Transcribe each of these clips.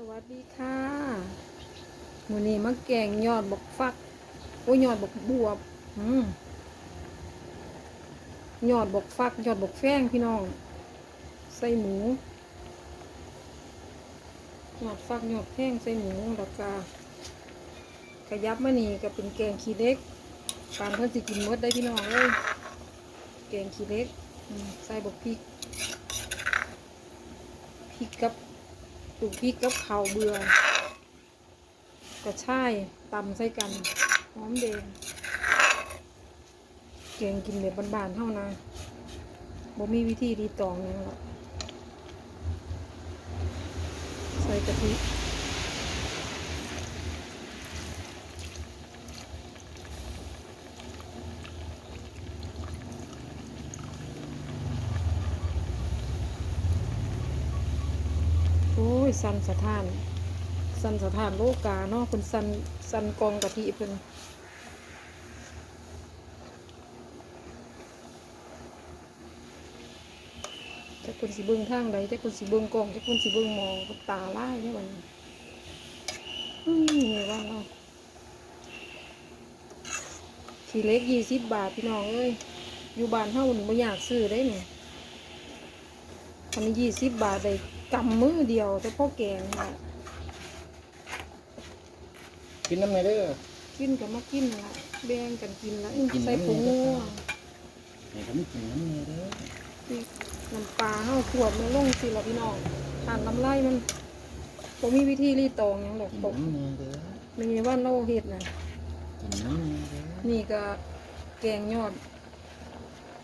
สวัสดีค่ะมื้อนี้มาแกงยอดบกฟัก โอ้ยอดบกบวบ อืมยอดบกฟัก ยอดบกแฟงพี่น้อง ใส่หมู ยอดฟักยอดแฟงใส่หมูแล้วก็กระยับมานี่ก็เป็นแกงขี้เล็กปานเพิ่นสิกินมดได้พี่น้องเอ้ยแกงขี้เล็ก ใส่บกพริก พริกกับ ปลูกพริกกับข้าวเบื่อกระชายตำใส่กันหอมแดงแกงกินแบบบานๆเท่านะบ่มีวิธีดีตองหยังหรอกใส่กะทิ โอ้ยสันสะท้าน สันสะท้านโลกาเนาะเพิ่นสันสันกองกะทิเพิ่นจักเพิ่นสิเบิ่งทางใดจักเพิ่นสิเบิ่งกองจักเพิ่นสิเบิ่งหมอเพิ่นตาลายเด้บันอืมนี่ว่าเนาะขีเล็กยี่สิบบาทพี่น้องเอ้ยอยู่บ้านเฮานี่บ่อยากซื้อได้นี่อันนี้ยี่สิบบาทได้ กำมือเดียวแต่พ่อแกงน่ะกินน้ำไงเด้อกินกับมากินละแบ่งกันกินละอื้อกินใส่น้ำผงเนงัยวนี่เขาไม่กินน้ำไงเด้อนี่น้ำปลาเฮาขวดมันลงสิละพี่น้องทานน้ำไล่มันผมมีวิธีรีดตองหยังดอกกินตกน้ำไงเด้อไม่มีว่าเราเฮ็ดน่ะกินน้ำไงเด้อนี่ก็แกงยอด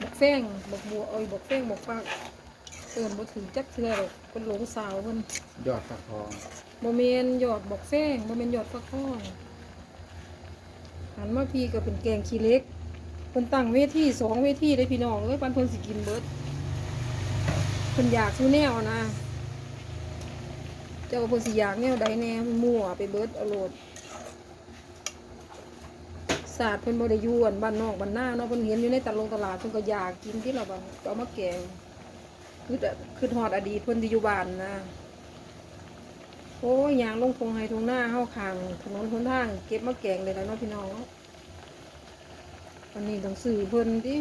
บกแฟงบกบัวเอ้ยบกแฟงบกฟัก เอิ้นบ่ถึงจักเทื่อดอกเพิ่นหลงสาวเพิ่นยอดฟักทองบ่แม่นยอดบกแฟงบ่แม่นยอดฟักทองหันมาพี่ก็เป็นแกงขี้เหล็กเพิ่นตั้งเวทีสองเวทีได้พี่น้องเอ้ยปันเพิ่นสิกินเบิดเพิ่นอยากสู้แนวนะเจ้าเพิ่นสิอยากแนวใดแน่มั่วไปเบิดเอาโลดศาสตร์เพิ่นบ่ได้อยวนบ้านนอกบ้านหน้าเนาะเพิ่นเห็นอยู่ในตลาดตลาดเพิ่นก็อยากกินที่เราบ่ก็เอามาแกง คือคือทอดอดีตเพิ่นที่อยู่บ้านนะโอ้ยยางลงทงไห้ทงหน้าเฮาข้างถนนหนทาง เก็บมาแกงเลยแล้วเนาะพี่น้องเนาะอันนี้ต้องซื้อเพิ่นติ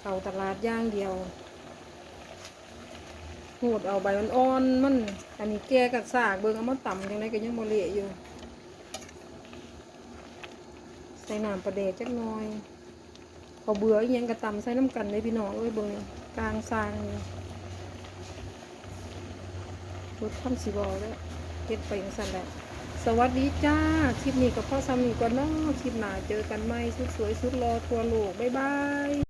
เข้าตลาดย่างเดียวโหดเอาใบมันอ่อนมัน อันนี้แก่กับสากเบิ่งเอามาต่ำยังไงก็ยังบ่เละอยู่ ใส่น้ำประเดจักหน่อย เขาเบื่ออีหยังกระตำใส่น้ำกันเลยพี่น้องเอ้ยเบิ่งกลางซางนี่รถทำสีบอแล้วเก็บไปจังสั่นแหละสวัสดีจ้า คลิปนี้กับพ่อซามีก่อนเนาะคลิปหน้าเจอกันใหม่สุดสวยสุดรอทัวโลก บ๊ายบาย